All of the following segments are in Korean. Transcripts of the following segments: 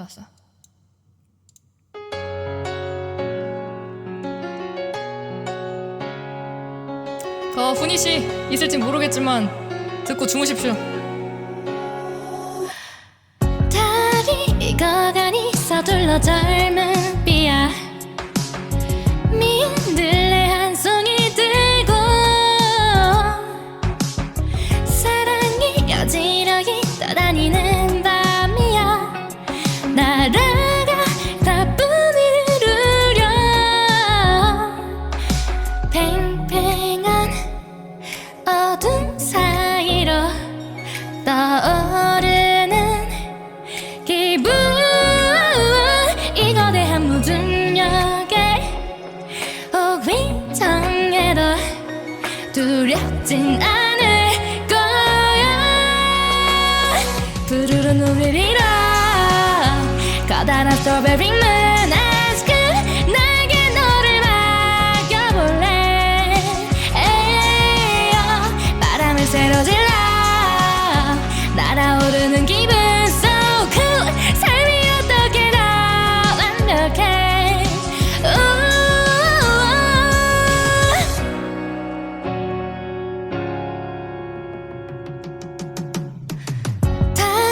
좋았어. 어, 훈이 씨 있을지 모르겠지만 듣고 주무십시오. 달이 익어가니 서둘러 젊은 비야 민들레 한 송이 들고 사랑이 여지러기 떠다니는 두렵진 않을 거야. 푸르른 우리리라 커다란 스트로베리 문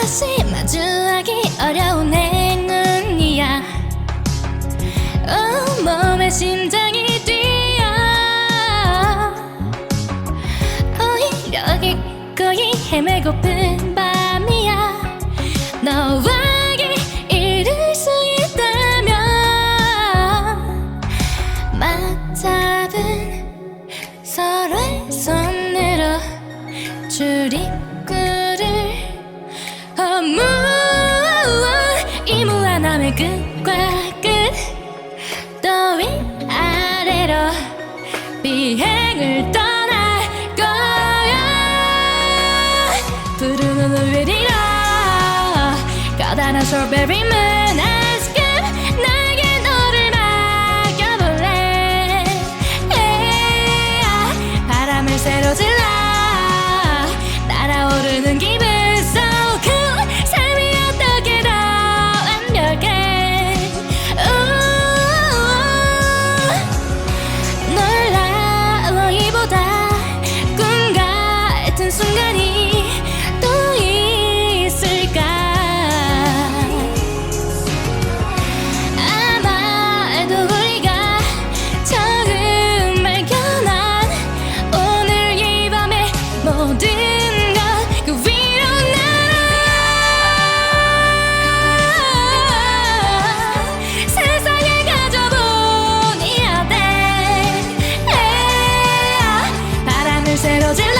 다시 마주하기 어려운 행운이야. 온몸에 심장이 뛰어. 오히려 기꺼이 헤매고픈 밤이야. 너와 길 잃을 수 있다면 맞잡은 서로의 손으로 출입 이 무한함의 끝과 끝 또 위아래로 비행을 떠날 거야. 푸른 하늘 위로 커다란 스트로베리 문 아이스크 나에 모든 건그 위로 날아 세상을 가져보니 어때 바람을 새로 질러